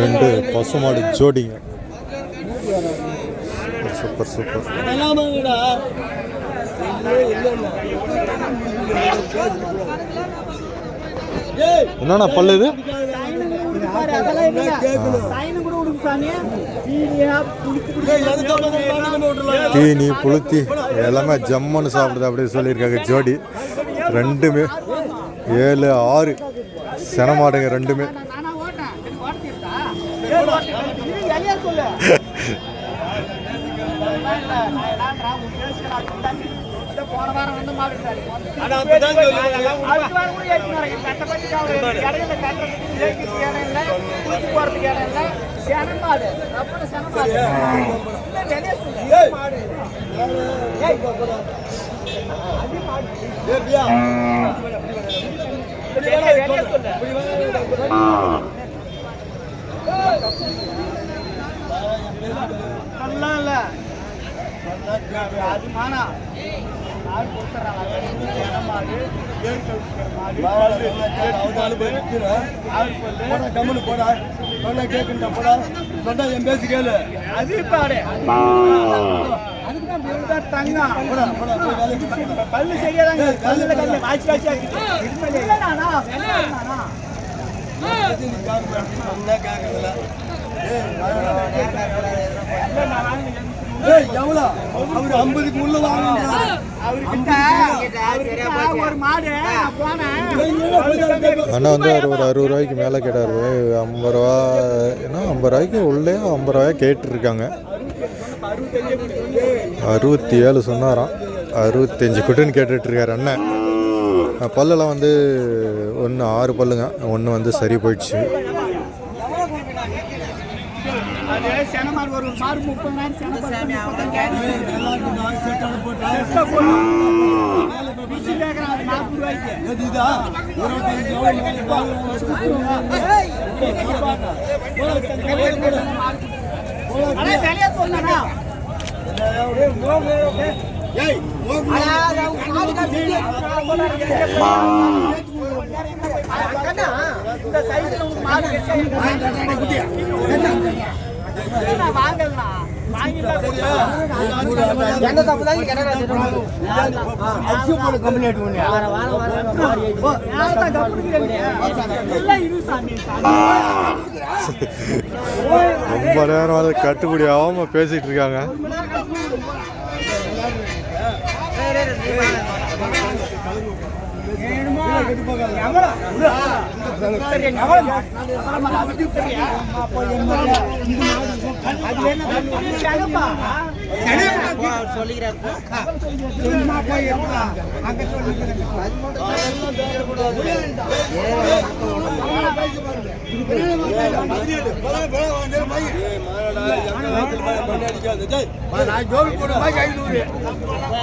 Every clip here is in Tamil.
ரெண்டு பசுமாடு ஜோடிங்க. Super super. என்னண்ணா பல்லு இது? தீனி புளுத்தி எல்லாமே ஜம்முன்னு சாப்பிடுது அப்படின்னு சொல்லியிருக்காங்க ஜோடி. ரெண்டுமே. ஏழு ஆறு. செனமாடுங்க ரெண்டுமே. செனமாடு ரப்பன செனமாடு இல்லை வெளியே சொல்லு மாடு ஏய் அது மானா மாடு கொடுத்துறாங்க மாடு போடா, கம்முனு போடா. சொன்னா போடா. சொன்னா என் பேச்சு கேளு. அது பாடு கல்லு சரியா தாங்க கல்லுல கல்லு வாய்ச்சி வாய்ச்சி எவ்வளோ? அவரு 50 முள்ள வாங்குறாரு. அவர்கிட்ட அவர்கிட்ட ஒரு மாடு நான் போனேன். அண்ணா வந்து ஒரு அறுபது ரூபாய்க்கு மேலே கேட்டார். ஐம்பது ரூபா ஏன்னா ஐம்பது ரூபாய்க்கு உள்ளே ஐம்பது ரூபாய் கேட்டிருக்காங்க. அறுபத்தி ஏழு சொன்னாராம் அறுபத்தஞ்சு குட்டுன்னு கேட்டுட்ருக்காரு அண்ணன் பல்லெல்லாம் வந்து ஒன்று ஆறு பல்லுங்க ஒன்று வந்து சரி போயிடுச்சு அது வாங்கலாம் ரொம்ப நேரம் அது கட்டுப்படி ஆகாம பேசிட்டு இருக்காங்க சைஸ்ல உங்களுக்கு மாடு நான்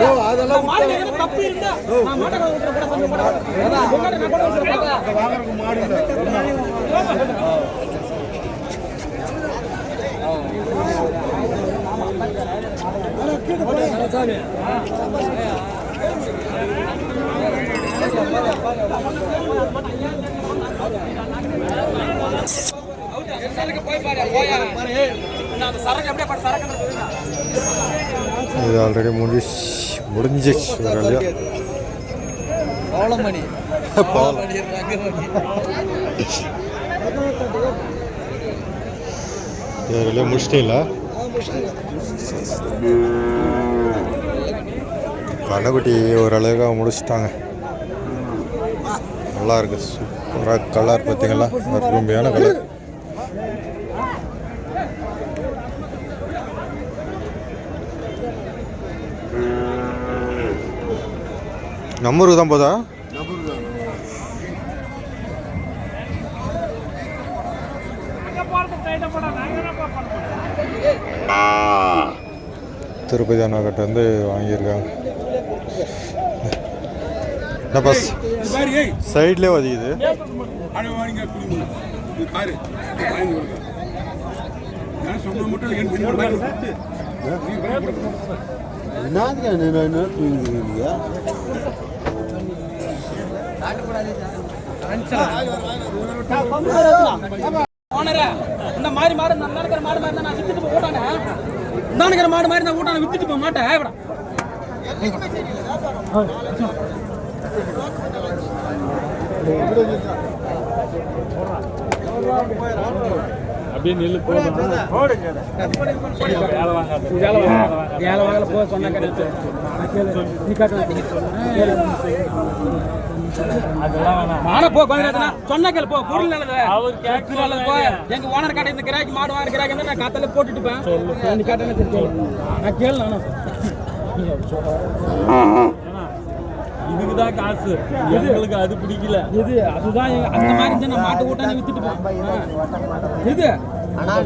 தப்பு தான் அரிசி போட கம்பெனி ஆட்டு ரொம்ப நேரம் அது கட்டுப்படி ஆகாமல் பேசிகிட்டு இருக்காங்க வா மாடா தானா வந்துரு ஒழுங்க அதெல்லாம் இது ஆல்ரெடி முடிஞ்சிச்சு முடிஞ்சிச்சு வழியா. பவளமணி பவளமணி, வழியா முடிச்சிட்டீங்களா? கண்ணுக்குட்டி ஓரளவுக்கு முடிச்சிட்டாங்க. நல்லா இருக்கு. சூப்பராக கலர் பார்த்தீங்களா? அருமையான கலர் நம்ம ஊருக்கு தான் போதா? திருப்பதி அண்ணாக்கிட்ட வந்து வாங்கியிருக்காங்க. என்ன பஸ் சைட்லேயே வதிக்குது. நான் என்ன என்னதுக்கு என்ன இந்த மாதிரி மாடு நான் நினைக்கிற மாடு மாதிரி நான் வித்துட்டு போய் ஓட்டானே நினைக்கிற மாடு மாதிரி நான் ஓட்டான வித்துட்டு போக மாட்டேன். ஏய், விடா. வேலை வாங்கல போக சொன்னா போட்டுட்டு இதுக்கு தான் காசு. எங்களுக்கு அது பிடிக்கல. இது அதுதான் அந்த மாதிரி இருந்தா நான் மாட்டு ஓட்டானே வித்துட்டு போய் இது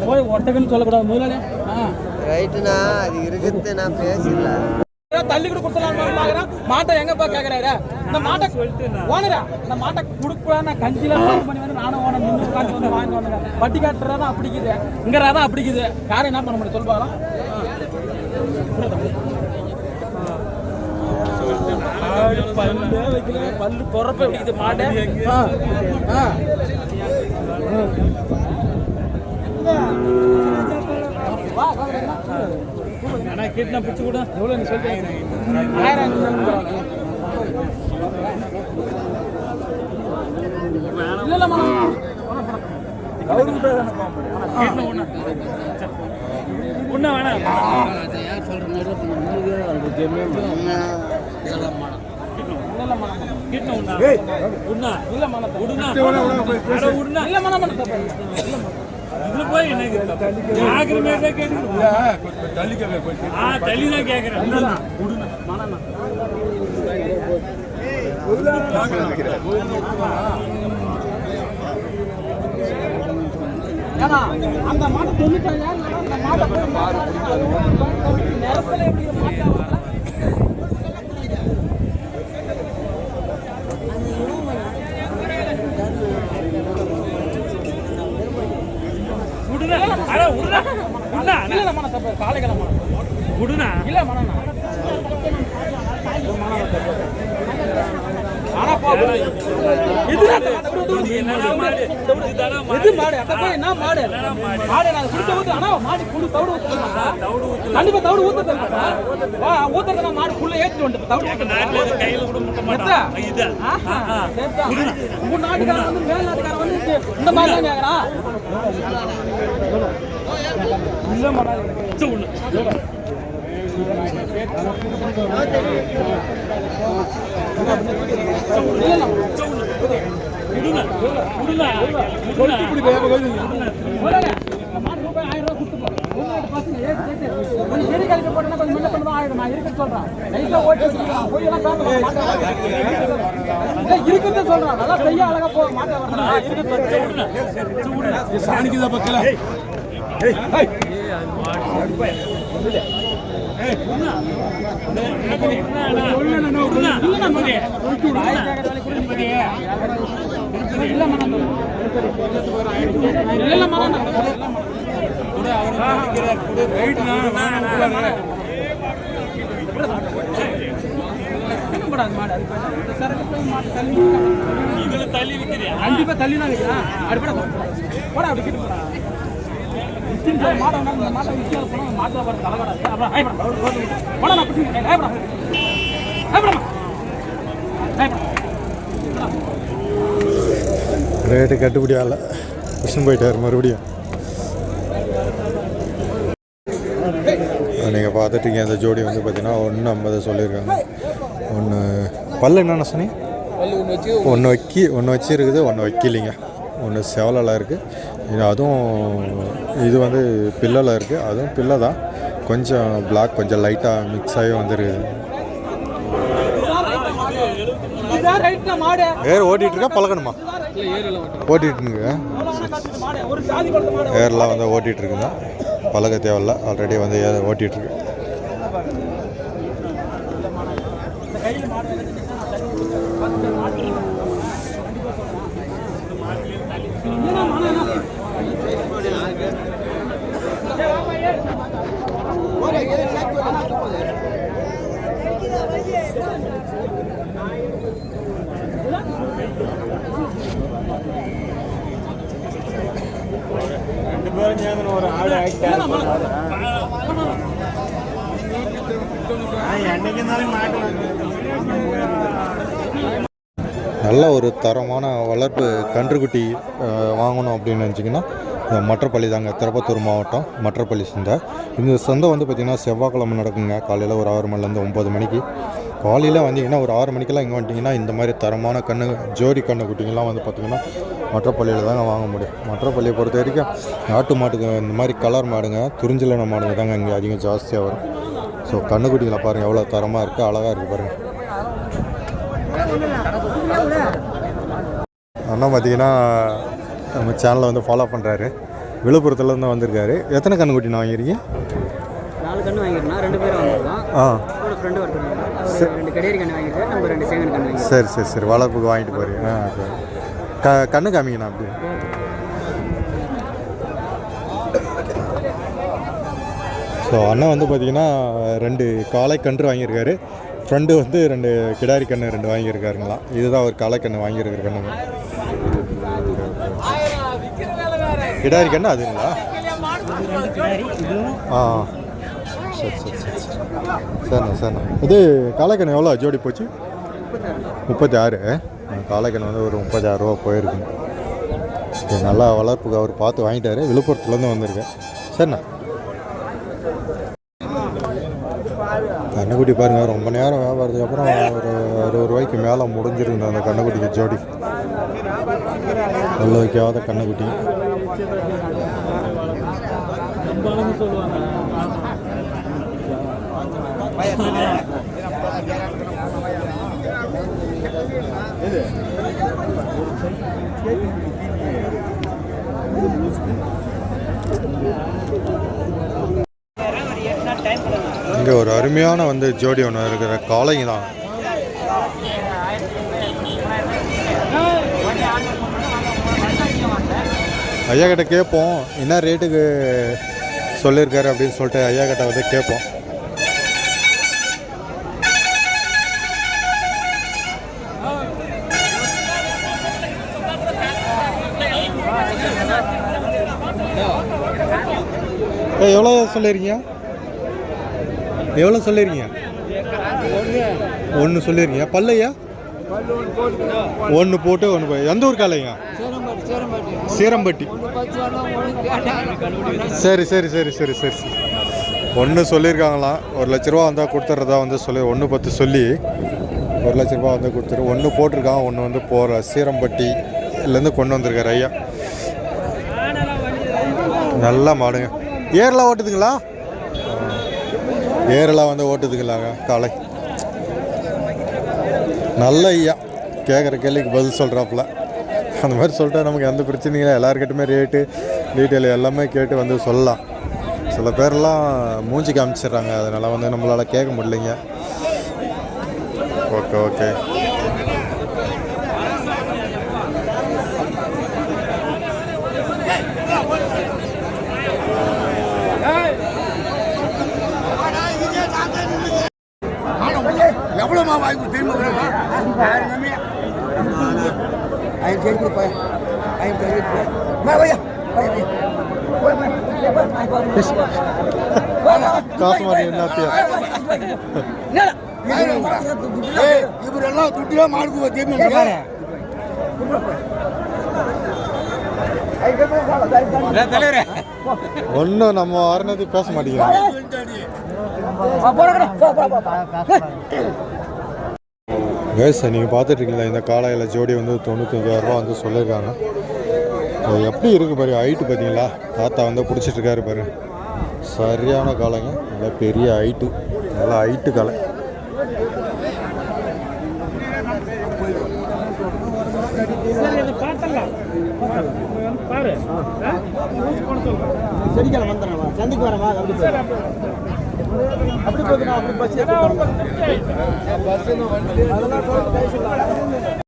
போய் ஒட்டகன்னு சொல்லக்கூடாது முதலாளி. ஆ. ரைட்டுண்ணா அது இருக்குது நான் பேசல. தள்ளி கூட கொடுத்தலாம் பாக்குறேன் மாட்டை எங்கப்பா கேக்குறாரு? இந்த மாட்டை ஓனரா இந்த மாட்டை கொடுக்க நான் கஞ்சில பண்ணி வந்து நானும் ஓனர் நின்று உட்காந்து வந்து வாங்கி வந்தேன் வட்டி காட்டுறதா அப்படிக்குது இங்கறதா அப்படிக்குது யாரும் என்ன பண்ண முடியும்? சொல்லுவாங்க பல்லு வைக்கல பல்லு பொறப்ப வைக்குது மாடு ஆ, ஆ. வா, கேட்டு பிடிச்சு கூட எவ்வளோ நீ வேணாம் இல்ல மனம் கிட்ட உண்ணா இல்ல போய் கேட்குறேன் அந்த மாட்டை தொண்ணூத்தாயிரம் அந்த மாட்டை போய் மாட்டை நேரத்தில் எப்படி மாட்டை உடுனா அட உடுனா உடுனா இல்ல மனம் தப்பு காலைக்கிழமை உடுனா இல்ல மனம் ஆனா போ இதுதான் என்னடா மாடு இதுதானா எது மாடு அந்த போய் என்ன மாடு? மாடு நான் குடிச்ச ஊத்து ஆனா மாடு குடி தவிடு ஊத்து கண்டிப்பா தவிடு ஊத்த தெரியுமா ஊத்துறதுனா மாடு குள்ள ஏத்திட்டு வந்து தவிடு ஊத்த நாட்டுல இது கையில கூட முட்ட மாட்டான். இது உங்க நாட்டுக்காரன் வந்து மேல் நாட்டுக்காரன் வந்து இந்த மாதிரி தான் கேக்குறான் இல்ல மாடா உண்ணு இல்ல உடுனா சொல்றான் நல்லா செய்ய அழகா சாணிக்குதா பக்கல கண்டிப்பா தள்ளி தான் வைக்கிறான் அடிப்பட போடா அப்படி கிட்ட போடா வித்தின் போய் மாட்டை மாட்டை மாட்டை வர அப்புறம் ஹைபடா போடா நான் ரேட்டு கட்டுப்படி ஆகல. கிருஷ்ணன் போயிட்டார் மறுபடியும். நீங்கள் பார்த்துட்டீங்க அந்த ஜோடி வந்து பார்த்தீங்கன்னா ஒன்று ஐம்பது சொல்லியிருக்காங்க. ஒன்று பல்லு என்னென்ன சொன்னீங்க? ஒன்று வைக்கி ஒன்று வச்சிருக்குது ஒன்று வைக்கலிங்க. ஒன்று செவலில் இருக்குது அதுவும் இது வந்து பில்லில் இருக்குது அதுவும் பில்லை தான். கொஞ்சம் பிளாக் கொஞ்சம் லைட்டாக மிக்ஸ் ஆகி வந்துருக்குது. ஏர் ஓட்டிகிட்டு இருக்கா பழகணுமா? ஓட்டிகிட்டுருங்க ஏர்லாம் வந்து ஓட்டிகிட்ருக்குங்க. பழக தேவையில்ல. ஆல்ரெடி வந்து ஏர் நல்ல ஒரு தரமான வளர்ப்பு கன்றுக்குட்டி வாங்கணும் அப்படின்னு நினச்சிங்கன்னா இந்த மற்றப்பள்ளி தாங்க. திருப்பத்தூர் மாவட்டம் மற்றப்பள்ளி சந்தை. இந்த சந்தை வந்து பார்த்திங்கன்னா செவ்வாய்க்கிழமை நடக்குங்க. காலையில் ஒரு ஆறு மணிலேருந்து ஒம்பது மணிக்கு. காலையில் வந்தீங்கன்னா ஒரு ஆறு மணிக்கெல்லாம் இங்கே வந்துட்டிங்கன்னா இந்த மாதிரி தரமான கண்ணு ஜோடி கண்ணு குட்டிங்கெல்லாம் வந்து பார்த்திங்கன்னா மற்றப்பள்ளியில் தாங்க வாங்க முடியும். மற்றப்பள்ளியை பொறுத்த வரைக்கும் நாட்டு மாட்டுக்கு இந்த மாதிரி கலர் மாடுங்க துறிஞ்சலான மாடுங்க தாங்க இங்கே அதிகம் ஜாஸ்தியாக வரும். ஸோ கண்ணுக்குட்டிகளை பாருங்கள் எவ்வளோ தரமாக இருக்குது அழகாக இருக்குது பாருங்கள் அண்ணா பார்த்தீங்கன்னா நம்ம சேனலை வந்து ஃபாலோ பண்ணுறாரு விழுப்புரத்துலேருந்து வந்திருக்காரு. எத்தனை கண்ணுக்குட்டி நான் வாங்கியிருக்கீங்க? நாலு கன்று வாங்கிருந்தோம் ரெண்டு பேரும் வாங்கிருக்கோம் ஆ. ஃப்ரெண்டு ரெண்டு கடையரி கன்று வாங்கியிருக்காரு நம்ம ரெண்டு சேவன் கன்று வாங்கிருக்கோம் சரி சரி சரி. வளர்ப்புக்கு வாங்கிட்டு போகிறீங்க ஆ சரி. க கண்ணு காமிங்கண்ணா அப்படி. ஸோ அண்ணன் வந்து பார்த்தீங்கன்னா ரெண்டு காளை கன்று வாங்கியிருக்காரு. ஃப்ரெண்டு வந்து ரெண்டு கிடாரி கன்று ரெண்டு வாங்கியிருக்காருங்களா. இதுதான் ஒரு காளை கன்று வாங்கியிருக்கிற கண்ணுங்க கிடாரி கன்று அதுங்களா ஆ சரி சரி சரி சரி சரிண்ணா சரிண்ணா இது காளைக்கண்ணு எவ்வளோ ஜோடி போச்சு? முப்பத்தி ஆறு காளைக்கண்ணு வந்து ஒரு முப்பத்தாறு ரூபா போயிருக்குங்க நல்லா வளர்ப்புக்கு அவர் பார்த்து வாங்கிட்டாரு. விழுப்புரத்துலேருந்து வந்திருக்கேன் சரிண்ணா. கண்ணுக்குட்டி பாருங்கள் ரொம்ப நேரம் வியாபாரத்துக்கு அப்புறம் ஒரு அறுபது ரூபாய்க்கு மேலே முடிஞ்சிருந்த அந்த கண்ணுக்குட்டிக்கு ஜோடி. நல்ல வைக்காத கண்ணுக்குட்டி. சொல்லுவாங்க இங்கே ஒரு அருமையான வந்து ஜோடி ஒன்று இருக்கிற காலைங்க தான். ஐயா கிட்ட கேட்போம் என்ன ரேட்டுக்கு சொல்லியிருக்காரு அப்படின்னு சொல்லிட்டு ஐயா கிட்ட வந்து கேட்போம். எவ்வளோ சொல்லியிருக்கீங்க எவ்வளோ சொல்லியிருக்கீங்க ஒன்று சொல்லியிருக்கீங்க பல்லையா? ஒன்று போட்டு ஒன்று எந்த ஊர் காலையா சீரம்பட்டி. சரி சரி சரி சரி சரி. சரி ஒன்று சொல்லியிருக்காங்களாம் ஒரு லட்ச ரூபா வந்தால் கொடுத்துட்றதா வந்து சொல்லி ஒன்று பத்து சொல்லி ஒரு லட்ச ரூபா வந்து கொடுத்துரு. ஒன்று போட்டிருக்கான் ஒன்று வந்து போகிற சீரம்பட்டிலேருந்து கொண்டு வந்திருக்காரு ஐயா. நல்லா மாடுங்க. ஏர்லாம் ஓட்டுதுங்களா? ஏரெல்லாம் வந்து ஓட்டுதுங்களாங்க காலை. நல்ல ஐயா. கேட்குற கேள்விக்கு பதில் சொல்கிறாப்புல அந்த மாதிரி சொல்லிட்டா நமக்கு எந்த பிரச்சனையும் இல்லை. எல்லாருக்கிட்டுமே ரேட்டு டீட்டெயில் எல்லாமே கேட்டு வந்து சொல்லலாம். சில பேர்லாம் மூஞ்சி காமிச்சிடுறாங்க. அதனால் வந்து நம்மளால் கேட்க முடியலைங்க. Okay okay. எவ்வளோமா வாங்கி காசு மாதிரி என்னத்தியா இவரெல்லாம் துட்டியா மாடுக்கு தெரியுமா ஒன்றும் நம்ம வரனது பேச மாட்டேங்கிறாங்க கேஸ் நீங்கள் பார்த்துட்ருக்கீங்களா? இந்த காலையில் ஜோடி வந்து தொண்ணூத்தஞ்சாயிரரூபா வந்து சொல்லியிருக்காங்க அது எப்படி இருக்குது பாரு ஹைட்டு பார்த்தீங்களா? தாத்தா வந்து பிடிச்சிட்டு இருக்காரு பாரு. சரியான காலைங்க நல்லா பெரிய ஹைட்டு நல்லா ஹைட்டு காலை சரி பாரு. வந்துடுறேன் சந்திக்கு வரவா அப்படி சரி, அப்படி அப்படி போகுது அப்படி